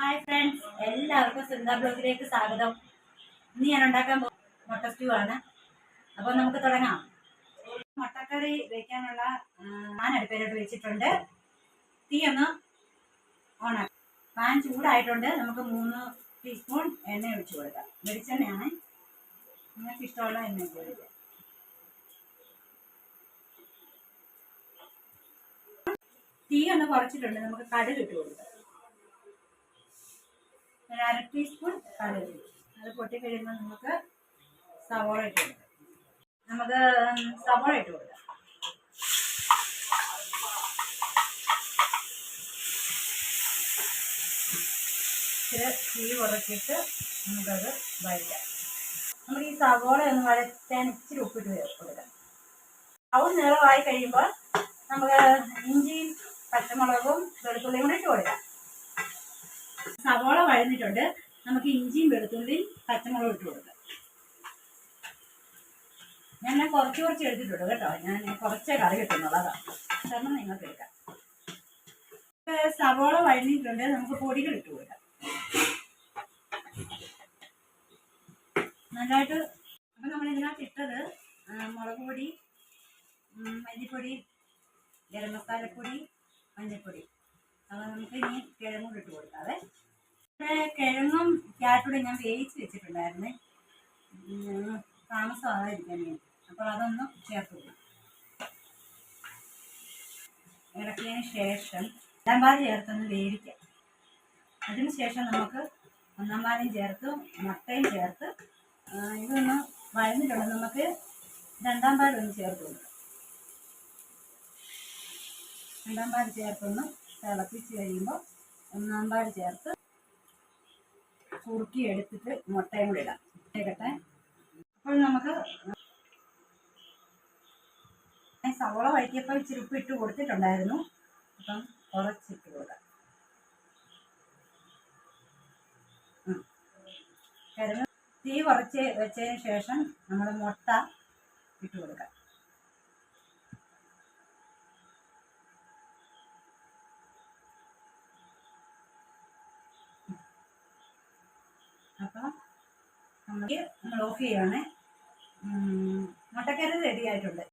Hi friends എല്ലാവർക്കും സുന്ദർ ബ്ലോഗിലേക്ക് സ്വാഗതം. ഇന്ന് ഞാൻ ഉണ്ടാക്കാൻ പോകുന്നത് മുട്ട സ്റ്റൂ ആണ്. അപ്പോൾ നമുക്ക് തുടങ്ങാം. മുട്ടക്കറി വെക്കാനുള്ള ഞാൻ അടുപ്പിലോട്ട് വെച്ചിട്ടുണ്ട്. തീ ഒന്ന് ഓണാക്കാം പാൻ ചൂടായിട്ടുണ്ട്. നമുക്ക് മൂന്ന് ടീസ്പൂൺ എണ്ണ ഒഴിച്ചു കൊടുക്കാം. വെളിച്ചെണ്ണയാണ്. നിങ്ങൾക്ക് ഇഷ്ടമുള്ള എണ്ണ ഉപയോഗിക്കാം തീ ഒന്ന് കുറച്ചിട്ടുണ്ട്. നമുക്ക് കടുക് കൊടുക്കാം. ടീസ്പൂൺ കടുക്. അത് പൊട്ടി കഴിയുമ്പോൾ നമുക്ക് സവോള ഇട്ട് കൊടുക്കാം. നമുക്ക് സവോള ഇട്ട് കൊടുക്കാം. ഇച്ചിരി തീ കുറച്ചിട്ട് നമുക്കത് വഴറ്റാം. നമുക്ക് ഈ സവോള ഒന്ന് വഴറ്റാൻ ഇച്ചിരി ഉപ്പിട്ട് കൊടുക്കാം. അവൻ നിറമായി കഴിയുമ്പോൾ നമുക്ക് ഇഞ്ചിയും പച്ചമുളകും വെളുത്തുള്ളിയും കൂടെ ഇട്ട് കൊടുക്കാം. വഴന്നിട്ടുണ്ട് നമുക്ക് ഇഞ്ചിയും വെളുത്തുള്ളിയും പച്ചമുളകും ഇട്ട് കൊടുക്കാം. ഞാൻ ഞാൻ കുറച്ച് കുറച്ച് എടുത്തിട്ടുണ്ട് കേട്ടോ. ഞാൻ കുറച്ചേ കറി കിട്ടുന്നുള്ളതാണ് കാരണം നിങ്ങൾക്ക് എടുക്കാം. സവോള വഴന്നിട്ടുണ്ട് നമുക്ക് പൊടികൾ ഇട്ട് കൊടുക്കാം. നല്ലതായിട്ട് അപ്പം നമ്മൾ ഇതിനകത്ത് ഇട്ടത് മുളക് പൊടി മല്ലിപ്പൊടി ഗരം മസാലപ്പൊടി മഞ്ഞൾപ്പൊടി. അപ്പോൾ നമുക്ക് ഇനി കിഴങ്ങും കൂടി ഇട്ട് കൊടുക്കാവേ ഇവിടെ കിഴങ്ങും ക്യാരറ്റൂടെ ഞാൻ വേവിച്ച് വെച്ചിട്ടുണ്ടായിരുന്നേ. താമസം താമസമാകാതിരിക്കാൻ വേണ്ടി. അപ്പോൾ അതൊന്ന് ചേർത്ത് കൊടുക്കും ഇളക്കിയതിന് ശേഷം രണ്ടാം പാൽ ചേർത്തൊന്ന് വേവിക്കാം. അതിന് ശേഷം നമുക്ക് ഒന്നാം പാലും ചേർത്ത് മുട്ടയും ചേർത്ത് ഇതൊന്ന് വഴന്നിട്ടുണ്ട്. നമുക്ക് രണ്ടാം പാലൊന്ന് ചേർത്ത് കൊടുക്കാം രണ്ടാം പാൽ ചേർത്തൊന്ന് തിളപ്പിച്ച് കഴിയുമ്പോൾ ഒന്നാം പാൽ ചേർത്ത് കുറുക്കി എടുത്തിട്ട് മുട്ടയും കൂടി ഇടാം. മുട്ടയൊക്കെ അപ്പോൾ നമുക്ക് സവോള വഴറ്റിയപ്പോൾ ഇച്ചിരി ഉപ്പ് ഇട്ട് കൊടുത്തിട്ടുണ്ടായിരുന്നു. അപ്പം കുറച്ചിട്ട് കൊടുക്കാം. തീ കുറച്ച് വെച്ചതിന് ശേഷം നമ്മൾ മുട്ട ഇട്ട് കൊടുക്കാം അപ്പോൾ നമുക്ക് നമ്മൾ ഓഫ് ചെയ്യുവാണ് മുട്ടക്കറി റെഡി ആയിട്ടുണ്ട്.